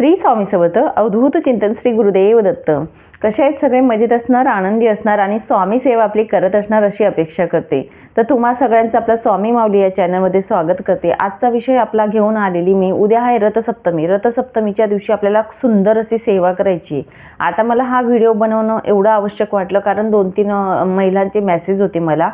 श्री स्वामी समर्थ अवधूत चिंतन श्री गुरुदेव दत्त. कसे आहेत सगळे? मजेत असणार आनंदी असणार आणि स्वामी सेवा आपली करत असणार अशी अपेक्षा करते. तर तुम्हा सगळ्यांचं आपला स्वामी माऊली या चॅनलमध्ये स्वागत करते. आजचा विषय आपला घेऊन आलेली मी. उद्या आहे रथसप्तमी. रथसप्तमीच्या दिवशी आपल्याला सुंदर अशी सेवा करायची आता मला हा व्हिडिओ बनवणं एवढं आवश्यक वाटलं कारण दोन तीन महिलांचे मेसेज होते मला.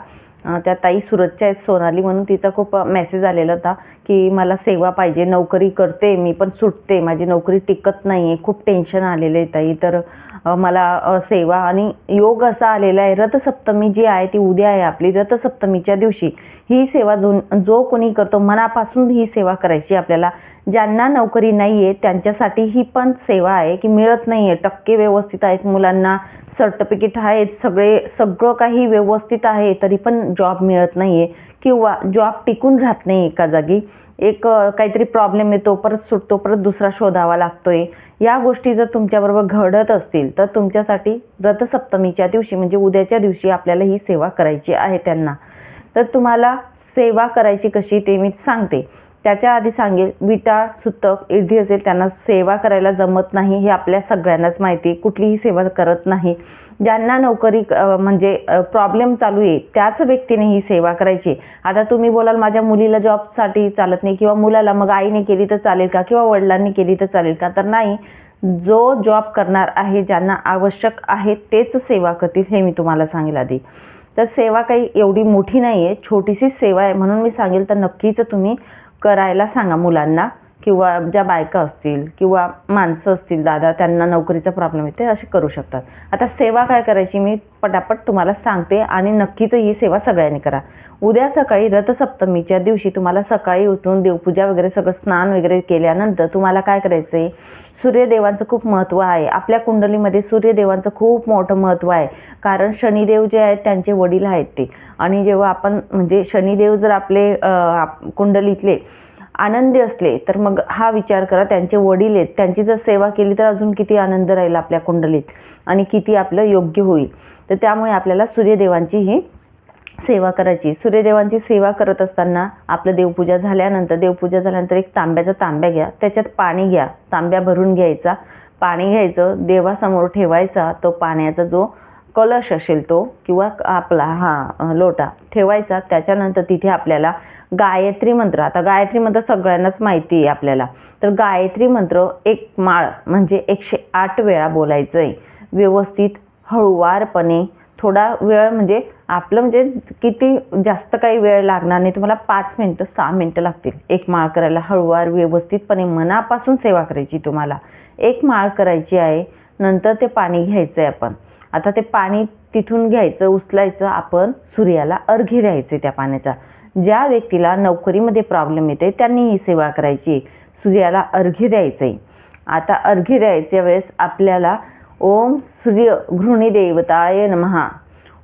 त्या ताई सुरतच्या आहेत सोनाली म्हणून तिचा खूप मेसेज आलेला होता की मला सेवा पाहिजे नोकरी करते मी पण सुटते माझी नोकरी टिकत नाही आहे खूप टेन्शन आलेलं आहे ताई. तर मला सेवा आणि योग असा आलेला आहे. रथसप्तमी जी आहे ती उद्या आहे आपली. रथसप्तमीच्या दिवशी ही सेवा जो जो कोणी करतो मनापासून ही सेवा करायची आपल्याला. ज्यांना नोकरी नाही आहे त्यांच्यासाठी ही पण सेवा आहे की मिळत नाही आहे टक्के व्यवस्थित आहेत मुलांना सर्टिफिकेट आहेत सगळे सगळं काही व्यवस्थित आहे तरी पण जॉब मिळत नाही आहे किंवा जॉब टिकून राहत नाही एका जागी. एक काहीतरी प्रॉब्लेम येतो परत सुटतो परत दुसरा शोधावा लागतोय. या गोष्टी जर तुमच्याबरोबर घडत असतील तर तुमच्यासाठी रथसप्तमीच्या दिवशी म्हणजे उद्याच्या दिवशी आपल्याला ही सेवा करायची आहे त्यांना. तर तुम्हाला सेवा करायची कशी ते मी सांगते. त्याच्या आधी सांगेल विटाळ सुतक इर्धी असेल त्यांना सेवा करायला जमत नाही हे आपल्या सगळ्यांनाच माहिती आहे. कुठलीही सेवा करत नाही. ज्यांना नोकरी म्हणजे प्रॉब्लेम चालू आहे त्याच व्यक्तीने ही सेवा करायची आता तुम्ही बोलाल माझ्या मुलीला जॉबसाठी चालत नाही किंवा मुलाला मग आईने केली तर चालेल का? किंवा वडिलांनी केली तर चालेल का? तर नाही जो जॉब करणार आहे ज्यांना आवश्यक आहे तेच सेवा करतील हे मी तुम्हाला सांगेल आधी. तर सेवा काही एवढी मोठी नाही आहे छोटीशी सेवा आहे म्हणून मी सांगेल तर नक्कीच तुम्ही करायला सांगा मुलांना. किंवा ज्या बायका असतील किंवा माणसं असतील दादा त्यांना नोकरीचा प्रॉब्लेम येते असे करू शकतात. आता सेवा काय करायची मी पटापट तुम्हाला सांगते आणि नक्कीच ही सेवा सगळ्यांनी करा. उद्या सकाळी रथसप्तमीच्या दिवशी तुम्हाला सकाळी उठून देवपूजा वगैरे सगळं स्नान वगैरे केल्यानंतर तुम्हाला काय करायचं आहे सूर्यदेवांचं खूप महत्त्व आहे. आपल्या कुंडलीमध्ये सूर्यदेवांचं खूप मोठं महत्त्व आहे. कारण शनिदेव जे आहेत त्यांचे वडील आहेत ते. आणि जेव्हा आपण म्हणजे शनिदेव जर आपले आप- कुंडलीतले आनंदी असले तर मग हा विचार करा त्यांचे वडील आहेत त्यांची जर सेवा केली तर अजून किती आनंद राहील आपल्या कुंडलीत आणि किती आपलं योग्य होईल. तर त्यामुळे आपल्याला सूर्यदेवांची ही सेवा करायची. सूर्यदेवांची सेवा करत असताना आपलं देवपूजा झाल्यानंतर देवपूजा झाल्यानंतर एक तांब्याचा तांब्या घ्या त्याच्यात पाणी घ्या तांब्या भरून घ्यायचा. पाणी घ्यायचं देवासमोर ठेवायचा तो पाण्याचा जो कलश असेल तो किंवा आपला हा लोटा ठेवायचा. त्याच्यानंतर तिथे आपल्याला गायत्री मंत्र. आता गायत्री मंत्र सगळ्यांनाच माहिती आहे आपल्याला. तर गायत्री मंत्र एक माळ म्हणजे एकशे आठ वेळा बोलायचं आहे व्यवस्थित हळुवारपणे थोडा वेळ म्हणजे आपलं म्हणजे किती जास्त काही वेळ लागणार नाही तुम्हाला पाच मिनटं सहा मिनटं लागतील. एक माळ करायला हळुवार व्यवस्थितपणे मनापासून सेवा करायची तुम्हाला. एक माळ करायची आहे नंतर ते पाणी घ्यायचं आहे आपण. आता ते पाणी तिथून घ्यायचं उचलायचं आपण सूर्याला अर्घ्य द्यायचे त्या पाण्याचा. ज्या व्यक्तीला नोकरीमध्ये प्रॉब्लेम येते त्यांनी ही सेवा करायची. सूर्याला अर्घ्य द्यायचं आहे आता अर्घ्य द्यायच्या वेळेस आपल्याला ओम सूर्य घृणी देवताय नमहा.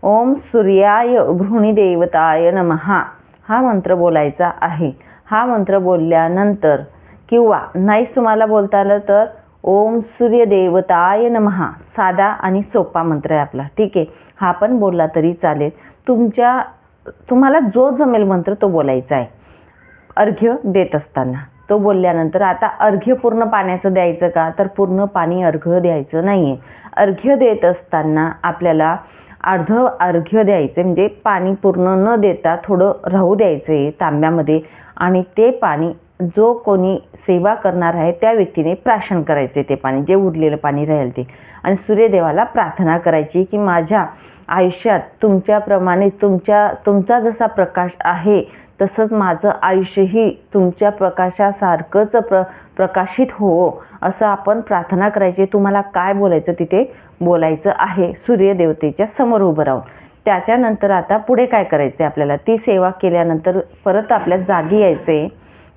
ओम सूर्याय घृणी देवताय नमहा. हा मंत्र बोलायचा आहे. हा मंत्र बोलल्यानंतर किंवा नाहीच तुम्हाला बोलता आलं तर ओम सूर्य देवताय नमहा. साधा आणि सोपा मंत्र आहे आपला. ठीक आहे? हा पण बोलला तरी चालेल. तुमच्या तुम्हाला जो जमेल मंत्र तो बोलायचा आहे. अर्घ्य देत असताना. तो बोलल्यानंतर आता अर्घ्य पूर्ण पाण्याचं द्यायचं का? तर पूर्ण पाणी अर्घ्य द्यायचं नाही आहे अर्घ्य देत असताना आपल्याला अर्ध अर्घ्य द्यायचं म्हणजे पाणी पूर्ण न देता थोडं राहू द्यायचं आहे तांब्यामध्ये आणि ते पाणी जो कोणी सेवा करणार आहे त्या व्यक्तीने प्राशन करायचे ते पाणी जे उरलेलं पाणी राहील ते. आणि सूर्यदेवाला प्रार्थना करायची की माझ्या आयुष्यात तुमच्याप्रमाणे तुमच्या तुमचा जसा प्रकाश आहे तसंच माझं आयुष्यही तुमच्या प्रकाशासारखंच प्र प्रकाशित हो असं आपण प्रार्थना करायची. तुम्हाला काय बोलायचं तिथे? बोलायचं आहे. सूर्यदेवतेच्या समोर उभं राहून. त्याच्यानंतर आता पुढे काय करायचं आहे आपल्याला? ती सेवा केल्यानंतर परत आपल्या जागी यायचं आहे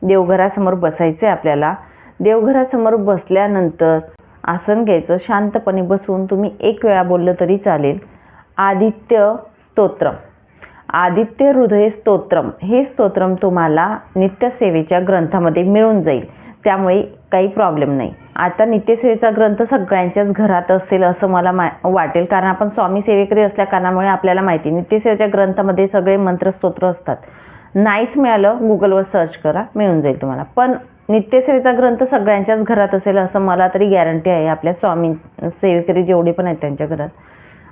देवघरासमोर बसायचं आहे आपल्याला. देवघरासमोर बसल्यानंतर आसन घ्यायचं. शांतपणे बसून तुम्ही एक वेळा बोललं तरी चालेल. आदित्य स्तोत्रम. आदित्य हृदय स्तोत्रम. हे स्तोत्रम तुम्हाला नित्यसेवेच्या ग्रंथामध्ये मिळून जाईल. त्यामुळे काही प्रॉब्लेम नाही. आता नित्यसेवेचा ग्रंथ सगळ्यांच्याच घरात असेल असं मला मा वाटेल. कारण आपण स्वामी सेवेकरी असल्या कारणामुळे आपल्याला माहिती नित्यसेवेच्या ग्रंथामध्ये सगळे मंत्र स्तोत्र असतात. नाहीच मिळालं गुगलवर सर्च करा मिळून जाईल तुम्हाला. पण नित्यसेवेचा ग्रंथ सगळ्यांच्याच घरात असेल असं मला तरी गॅरंटी आहे. आपल्या स्वामी सेवेकरी जेवढे पण आहेत त्यांच्या घरात.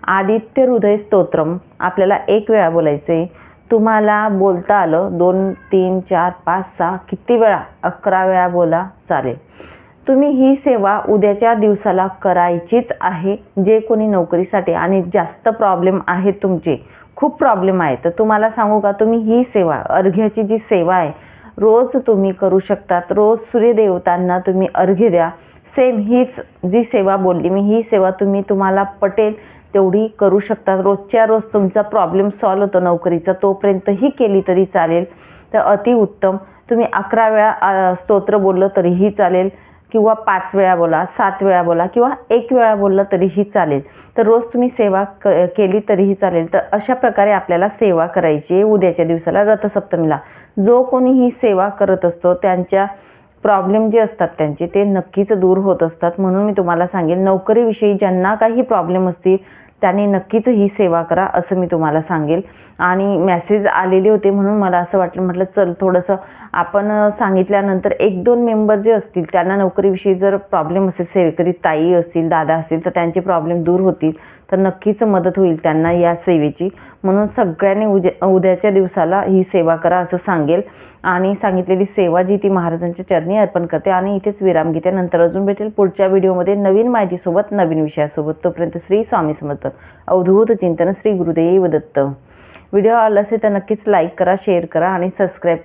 आदित्य हृदय स्तोत्रम. आपल्याला एक वेळा बोलायचे तुम्हाला बोलता आलं दोन तीन चार पाच सहा किती वेळा? अकरा वेळा बोला चालेल. तुम्ही ही सेवा उद्याच्या दिवसाला करायचीच आहे. जे कोणी नोकरीसाठी आणि जास्त प्रॉब्लेम आहेत तुमचे खूप प्रॉब्लेम आहे तर तुम्हाला सांगू का तुम्ही ही सेवा अर्घ्याची जी सेवा आहे रोज तुम्ही करू शकतात. रोज सूर्यदेवतांना तुम्ही अर्घ्य द्या. सेम हीच जी सेवा बोलली मी ही सेवा तुम्ही तुम्हाला पटेल तेवढी करू शकता रोजच्या रोज तुमचा प्रॉब्लेम सॉल्व होतो नोकरीचा. तोपर्यंतही केली तरी चालेल. तर अतिउत्तम तुम्ही अकरा वेळा स्तोत्र बोललं तरीही चालेल. किंवा पाच वेळा बोला सात वेळा बोला किंवा एक वेळा बोललं तरीही चालेल. तर रोज तुम्ही सेवा क केली तरीही चालेल. तर अशा प्रकारे आपल्याला सेवा करायची आहे उद्याच्या दिवसाला रथसप्तमीला. जो कोणी ही सेवा करत असतो त्यांच्या प्रॉब्लेम जे असतात त्यांचे ते नक्कीच दूर होत असतात. म्हणून मी तुम्हाला सांगेन नोकरीविषयी ज्यांना काही प्रॉब्लेम असतील त्यांनी नक्कीच ही सेवा करा असं मी तुम्हाला सांगेल. आणि मेसेज आलेले होते म्हणून मला असं वाटलं म्हटलं चल थोडंसं आपण सांगितल्यानंतर एक दोन मेंबर जे असतील त्यांना नोकरीविषयी जर प्रॉब्लेम असेल सेवेकरी ताई असतील दादा असतील तर त्यांचे प्रॉब्लेम दूर होतील. तर नक्कीच मदत होईल त्यांना या सेवेची. म्हणून सगळ्यांनी उद्या उद्याच्या दिवसाला ही सेवा करा असं सांगेल. आणि सांगितलेली सेवा जी ती महाराजांच्या चरणी अर्पण करते आणि इथेच विराम घेते. नंतर अजून भेटेल पुढच्या व्हिडिओमध्ये नवीन माहितीसोबत नवीन विषयासोबत. तोपर्यंत श्री स्वामी समर्थ. अवधूत चिंतन श्री गुरुदेव दत्त. व्हिडिओ आवडला असेल तर नक्कीच लाईक करा शेअर करा आणि सबस्क्राईब